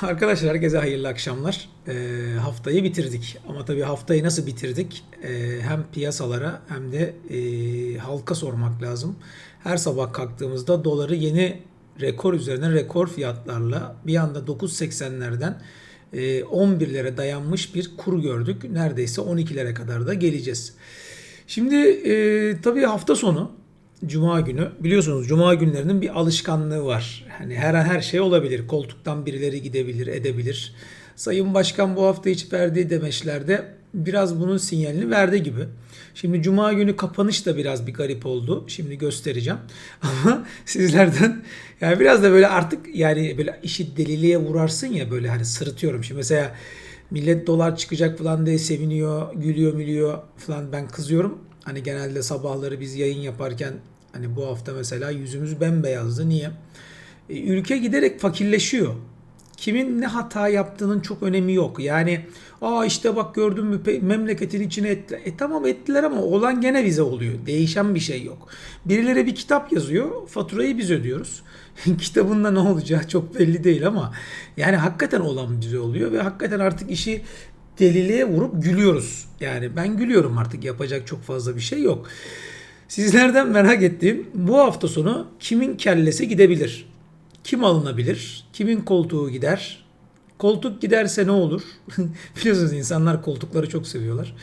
Arkadaşlar herkese hayırlı akşamlar. Ee, haftayı bitirdik. Ama tabii haftayı nasıl bitirdik? Ee, hem piyasalara hem de e, halka sormak lazım. Her sabah kalktığımızda doları yeni rekor üzerine rekor fiyatlarla bir anda 9.80'lerden e, 11'lere dayanmış bir kur gördük. Neredeyse 12'lere kadar da geleceğiz. Şimdi e, tabii hafta sonu Cuma günü biliyorsunuz Cuma günlerinin bir alışkanlığı var. Hani her an her şey olabilir. Koltuktan birileri gidebilir, edebilir. Sayın Başkan bu hafta içi verdiği demeçlerde biraz bunun sinyalini verdi gibi. Şimdi Cuma günü kapanış da biraz bir garip oldu. Şimdi göstereceğim. Ama sizlerden yani biraz da böyle artık yani böyle işi deliliğe vurarsın ya böyle hani sırıtıyorum. Şimdi mesela millet dolar çıkacak falan diye seviniyor, gülüyor mülüyor falan ben kızıyorum. Hani genelde sabahları biz yayın yaparken hani bu hafta mesela yüzümüz bembeyazdı. Niye? E, ülke giderek fakirleşiyor. Kimin ne hata yaptığının çok önemi yok. Yani aa işte bak gördün mü memleketin içine ettiler. E tamam ettiler ama olan gene bize oluyor. Değişen bir şey yok. Birileri bir kitap yazıyor. Faturayı biz ödüyoruz. Kitabında ne olacağı çok belli değil ama yani hakikaten olan bize oluyor ve hakikaten artık işi deliliğe vurup gülüyoruz. Yani ben gülüyorum artık yapacak çok fazla bir şey yok. Sizlerden merak ettiğim bu hafta sonu kimin kellesi gidebilir? Kim alınabilir? Kimin koltuğu gider? Koltuk giderse ne olur? Biliyorsunuz insanlar koltukları çok seviyorlar.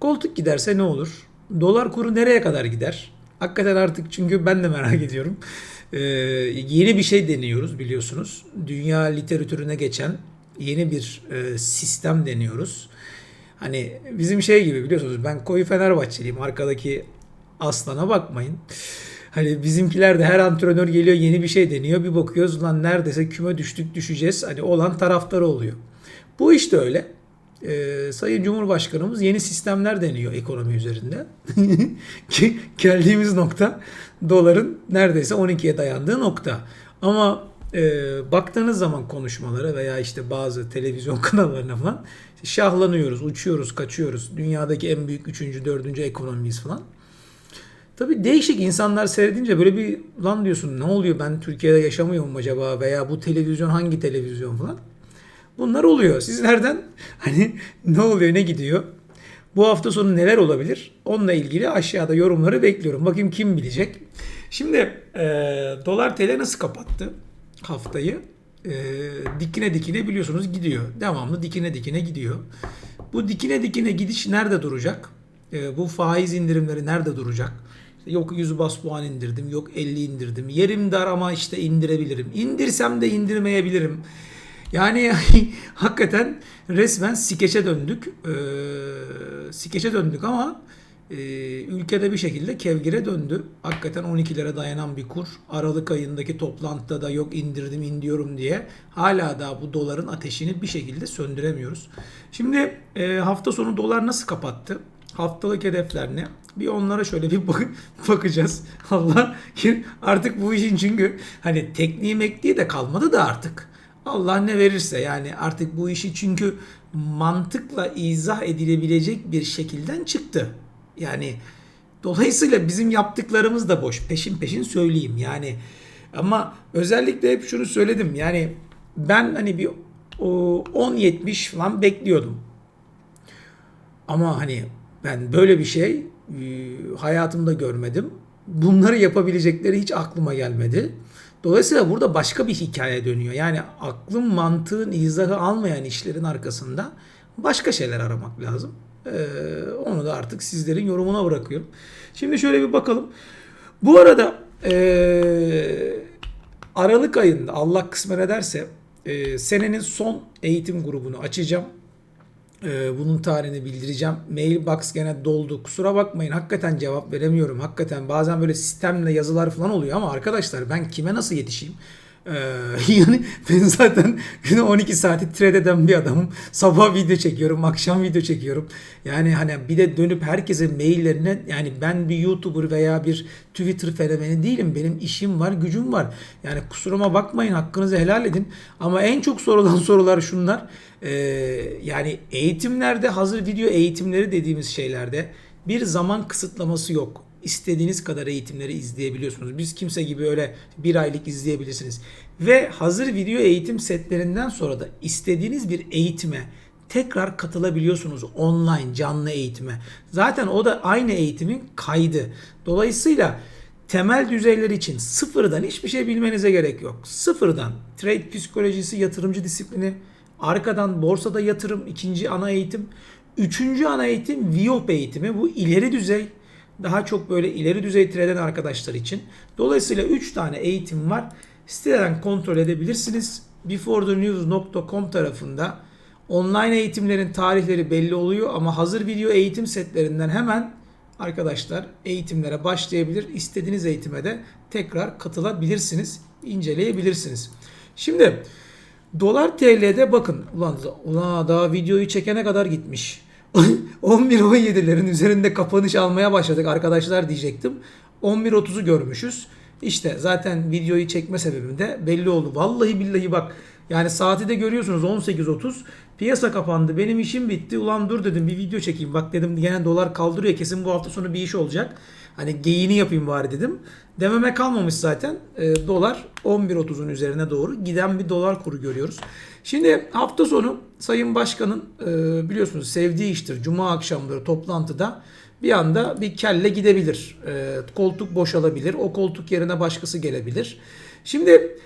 Koltuk giderse ne olur? Dolar kuru nereye kadar gider? Hakikaten artık çünkü ben de merak ediyorum. Ee, yeni bir şey deniyoruz biliyorsunuz. Dünya literatürüne geçen yeni bir e, sistem deniyoruz. Hani bizim şey gibi biliyorsunuz ben koyu Fenerbahçeliyim. Arkadaki aslana bakmayın. Hani bizimkiler de her antrenör geliyor yeni bir şey deniyor. Bir bakıyoruz lan neredeyse küme düştük düşeceğiz. Hani olan taraftarı oluyor. Bu işte öyle. Ee, Sayın Cumhurbaşkanımız yeni sistemler deniyor ekonomi üzerinde. Ki geldiğimiz nokta doların neredeyse 12'ye dayandığı nokta. Ama e, baktığınız zaman konuşmalara veya işte bazı televizyon kanallarına falan şahlanıyoruz, uçuyoruz, kaçıyoruz. Dünyadaki en büyük 3. 4. ekonomiyiz falan. Tabii değişik insanlar seyredince böyle bir lan diyorsun ne oluyor ben Türkiye'de yaşamıyorum acaba veya bu televizyon hangi televizyon falan. Bunlar oluyor. Sizlerden hani ne oluyor ne gidiyor? Bu hafta sonu neler olabilir? Onunla ilgili aşağıda yorumları bekliyorum. Bakayım kim bilecek. Şimdi e, dolar TL nasıl kapattı haftayı? E, dikine dikine biliyorsunuz gidiyor. Devamlı dikine dikine gidiyor. Bu dikine dikine gidiş nerede duracak? E, bu faiz indirimleri nerede duracak? Yok 100 bas puan indirdim, yok 50 indirdim. Yerim dar ama işte indirebilirim. İndirsem de indirmeyebilirim. Yani hakikaten resmen skeçe döndük. Ee, skeçe döndük ama e, ülkede bir şekilde kevgire döndü. Hakikaten 12'lere dayanan bir kur. Aralık ayındaki toplantıda da yok indirdim indiyorum diye hala da bu doların ateşini bir şekilde söndüremiyoruz. Şimdi e, hafta sonu dolar nasıl kapattı? Haftalık hedefler ne? Bir onlara şöyle bir bak bakacağız. Allah artık bu işin çünkü hani tekniği mekniği de kalmadı da artık. Allah ne verirse yani artık bu işi çünkü mantıkla izah edilebilecek bir şekilden çıktı. Yani dolayısıyla bizim yaptıklarımız da boş. Peşin peşin söyleyeyim yani. Ama özellikle hep şunu söyledim. Yani ben hani bir 10-70 falan bekliyordum. Ama hani ben böyle bir şey e, hayatımda görmedim. Bunları yapabilecekleri hiç aklıma gelmedi. Dolayısıyla burada başka bir hikaye dönüyor. Yani aklın mantığın izahı almayan işlerin arkasında başka şeyler aramak lazım. Ee, onu da artık sizlerin yorumuna bırakıyorum. Şimdi şöyle bir bakalım. Bu arada ee, Aralık ayında Allah kısmet ederse e, senenin son eğitim grubunu açacağım. Ee, bunun tarihini bildireceğim. Mailbox gene doldu. Kusura bakmayın hakikaten cevap veremiyorum. Hakikaten bazen böyle sistemle yazılar falan oluyor ama arkadaşlar ben kime nasıl yetişeyim? Ee, yani ben zaten günü 12 saati trade eden bir adamım. Sabah video çekiyorum, akşam video çekiyorum. Yani hani bir de dönüp herkese maillerine yani ben bir YouTuber veya bir Twitter fenomeni değilim. Benim işim var, gücüm var. Yani kusuruma bakmayın, hakkınızı helal edin. Ama en çok sorulan sorular şunlar. Ee, yani eğitimlerde hazır video eğitimleri dediğimiz şeylerde bir zaman kısıtlaması yok. İstediğiniz kadar eğitimleri izleyebiliyorsunuz. Biz kimse gibi öyle bir aylık izleyebilirsiniz. Ve hazır video eğitim setlerinden sonra da istediğiniz bir eğitime tekrar katılabiliyorsunuz online canlı eğitime. Zaten o da aynı eğitimin kaydı. Dolayısıyla temel düzeyler için sıfırdan hiçbir şey bilmenize gerek yok. Sıfırdan trade psikolojisi, yatırımcı disiplini, arkadan borsada yatırım, ikinci ana eğitim, üçüncü ana eğitim VIOP eğitimi. Bu ileri düzey, daha çok böyle ileri düzey traden arkadaşlar için. Dolayısıyla 3 tane eğitim var. Siteden kontrol edebilirsiniz. beforethenews.com tarafında online eğitimlerin tarihleri belli oluyor ama hazır video eğitim setlerinden hemen arkadaşlar eğitimlere başlayabilir. İstediğiniz eğitime de tekrar katılabilirsiniz, inceleyebilirsiniz. Şimdi dolar TL'de bakın ulan, ulan daha videoyu çekene kadar gitmiş. 11-17'lerin üzerinde kapanış almaya başladık arkadaşlar diyecektim. 11.30'u görmüşüz. İşte zaten videoyu çekme sebebim de belli oldu. Vallahi billahi bak yani saati de görüyorsunuz 18.30. Piyasa kapandı. Benim işim bitti. Ulan dur dedim bir video çekeyim. Bak dedim gene dolar kaldırıyor. Kesin bu hafta sonu bir iş olacak. Hani geyini yapayım bari dedim. Dememe kalmamış zaten. E, dolar 11.30'un üzerine doğru giden bir dolar kuru görüyoruz. Şimdi hafta sonu Sayın Başkan'ın e, biliyorsunuz sevdiği iştir. Cuma akşamları toplantıda bir anda bir kelle gidebilir. E, koltuk boşalabilir. O koltuk yerine başkası gelebilir. Şimdi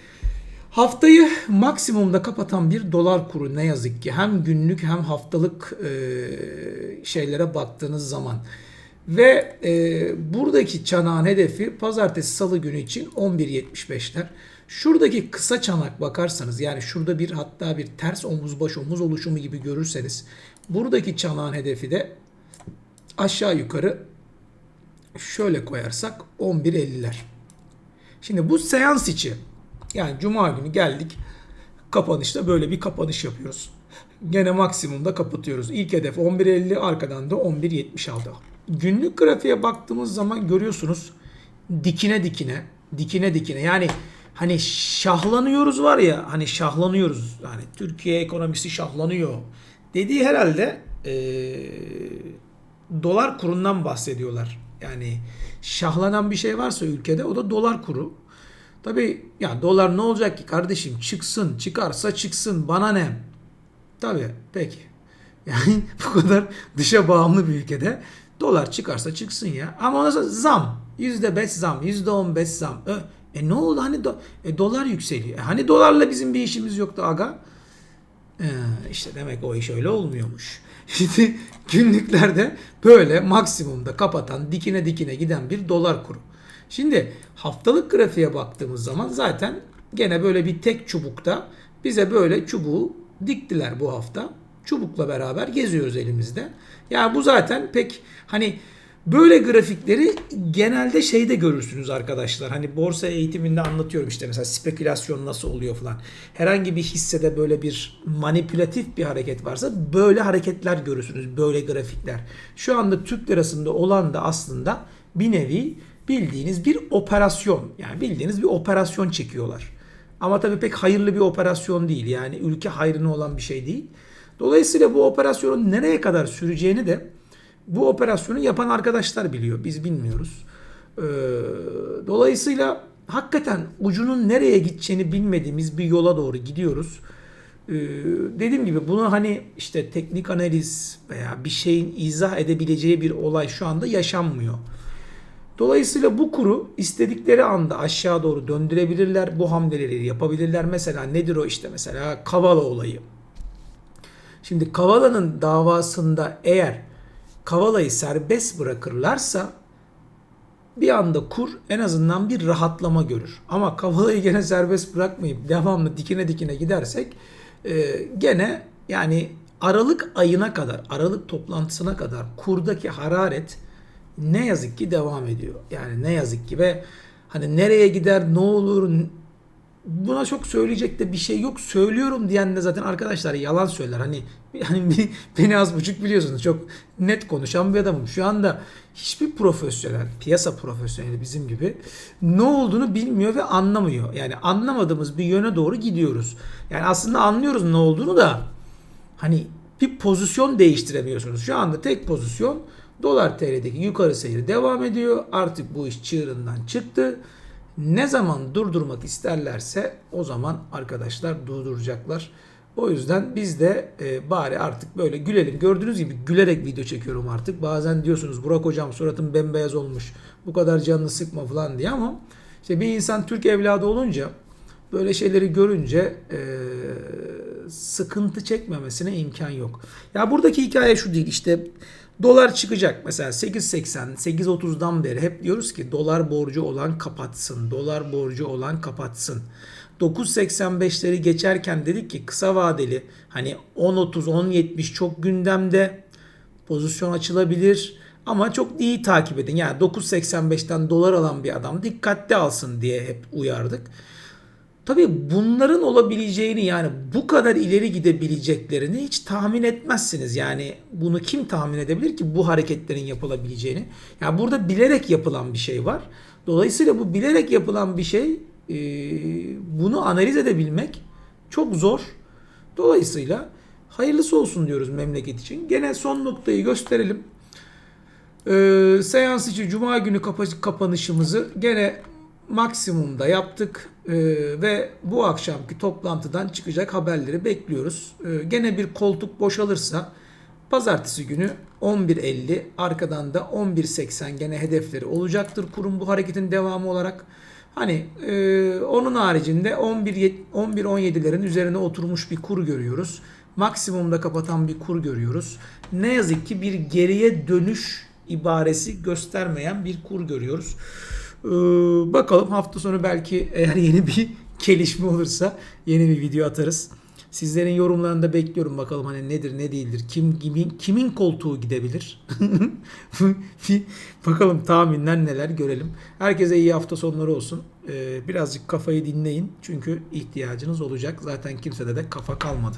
Haftayı maksimumda kapatan bir dolar kuru ne yazık ki hem günlük hem haftalık e, şeylere baktığınız zaman. Ve e, buradaki çanağın hedefi pazartesi salı günü için 11.75'ler. Şuradaki kısa çanak bakarsanız yani şurada bir hatta bir ters omuz baş omuz oluşumu gibi görürseniz buradaki çanağın hedefi de aşağı yukarı şöyle koyarsak 11.50'ler. Şimdi bu seans içi yani cuma günü geldik. Kapanışta böyle bir kapanış yapıyoruz. Gene maksimumda kapatıyoruz. İlk hedef 11.50 arkadan da 11.76. Günlük grafiğe baktığımız zaman görüyorsunuz dikine dikine dikine dikine yani hani şahlanıyoruz var ya hani şahlanıyoruz yani Türkiye ekonomisi şahlanıyor dediği herhalde e, dolar kurundan bahsediyorlar. Yani şahlanan bir şey varsa ülkede o da dolar kuru. Tabi ya dolar ne olacak ki kardeşim çıksın çıkarsa çıksın bana ne? Tabi peki. Yani bu kadar dışa bağımlı bir ülkede dolar çıkarsa çıksın ya. Ama ondan sonra zam. %5 zam. %15 zam. E, e ne oldu hani do, e, dolar yükseliyor. E, hani dolarla bizim bir işimiz yoktu aga. E, işte demek o iş öyle olmuyormuş. Şimdi günlüklerde böyle maksimumda kapatan dikine dikine giden bir dolar kuru. Şimdi haftalık grafiğe baktığımız zaman zaten gene böyle bir tek çubukta bize böyle çubuğu diktiler bu hafta. Çubukla beraber geziyoruz elimizde. Yani bu zaten pek hani böyle grafikleri genelde şeyde görürsünüz arkadaşlar. Hani borsa eğitiminde anlatıyorum işte mesela spekülasyon nasıl oluyor falan. Herhangi bir hissede böyle bir manipülatif bir hareket varsa böyle hareketler görürsünüz. Böyle grafikler. Şu anda Türk lirasında olan da aslında bir nevi bildiğiniz bir operasyon. Yani bildiğiniz bir operasyon çekiyorlar. Ama tabii pek hayırlı bir operasyon değil. Yani ülke hayrına olan bir şey değil. Dolayısıyla bu operasyonun nereye kadar süreceğini de bu operasyonu yapan arkadaşlar biliyor. Biz bilmiyoruz. Ee, dolayısıyla hakikaten ucunun nereye gideceğini bilmediğimiz bir yola doğru gidiyoruz. Ee, dediğim gibi bunu hani işte teknik analiz veya bir şeyin izah edebileceği bir olay şu anda yaşanmıyor. Dolayısıyla bu kuru istedikleri anda aşağı doğru döndürebilirler. Bu hamleleri yapabilirler. Mesela nedir o işte mesela Kavala olayı. Şimdi Kavala'nın davasında eğer Kavala'yı serbest bırakırlarsa bir anda kur en azından bir rahatlama görür. Ama Kavala'yı gene serbest bırakmayıp devamlı dikine dikine gidersek e, gene yani Aralık ayına kadar, Aralık toplantısına kadar kurdaki hararet ne yazık ki devam ediyor. Yani ne yazık ki ve hani nereye gider, ne olur buna çok söyleyecek de bir şey yok. Söylüyorum diyen de zaten arkadaşlar yalan söyler. Hani hani beni az buçuk biliyorsunuz. Çok net konuşan bir adamım. Şu anda hiçbir profesyonel, piyasa profesyoneli bizim gibi ne olduğunu bilmiyor ve anlamıyor. Yani anlamadığımız bir yöne doğru gidiyoruz. Yani aslında anlıyoruz ne olduğunu da hani bir pozisyon değiştiremiyorsunuz. Şu anda tek pozisyon Dolar TL'deki yukarı seyri devam ediyor. Artık bu iş çığırından çıktı. Ne zaman durdurmak isterlerse o zaman arkadaşlar durduracaklar. O yüzden biz de e, bari artık böyle gülelim. Gördüğünüz gibi gülerek video çekiyorum artık. Bazen diyorsunuz Burak hocam suratın bembeyaz olmuş. Bu kadar canını sıkma falan diye ama işte bir insan Türk evladı olunca böyle şeyleri görünce e, sıkıntı çekmemesine imkan yok. Ya buradaki hikaye şu değil işte dolar çıkacak mesela 8.80 8.30'dan beri hep diyoruz ki dolar borcu olan kapatsın. Dolar borcu olan kapatsın. 9.85'leri geçerken dedik ki kısa vadeli hani 10.30 10.70 çok gündemde pozisyon açılabilir ama çok iyi takip edin. Yani 9.85'ten dolar alan bir adam dikkatli alsın diye hep uyardık. Tabii bunların olabileceğini yani bu kadar ileri gidebileceklerini hiç tahmin etmezsiniz. Yani bunu kim tahmin edebilir ki bu hareketlerin yapılabileceğini? Yani burada bilerek yapılan bir şey var. Dolayısıyla bu bilerek yapılan bir şey e, bunu analiz edebilmek çok zor. Dolayısıyla hayırlısı olsun diyoruz memleket için. Gene son noktayı gösterelim. Ee, seans içi cuma günü kapa- kapanışımızı gene maksimumda yaptık Ee, ve bu akşamki toplantıdan çıkacak haberleri bekliyoruz. Ee, gene bir koltuk boşalırsa pazartesi günü 11.50 arkadan da 11.80 gene hedefleri olacaktır kurum bu hareketin devamı olarak. Hani e, onun haricinde 11 11-17'lerin üzerine oturmuş bir kur görüyoruz. Maksimumda kapatan bir kur görüyoruz. Ne yazık ki bir geriye dönüş ibaresi göstermeyen bir kur görüyoruz. Ee, bakalım hafta sonu belki eğer yeni bir gelişme olursa yeni bir video atarız. Sizlerin yorumlarını da bekliyorum bakalım hani nedir ne değildir. Kim kimin, kimin koltuğu gidebilir? Bakalım tahminler neler görelim. Herkese iyi hafta sonları olsun. Ee, birazcık kafayı dinleyin çünkü ihtiyacınız olacak. Zaten kimsede de kafa kalmadı.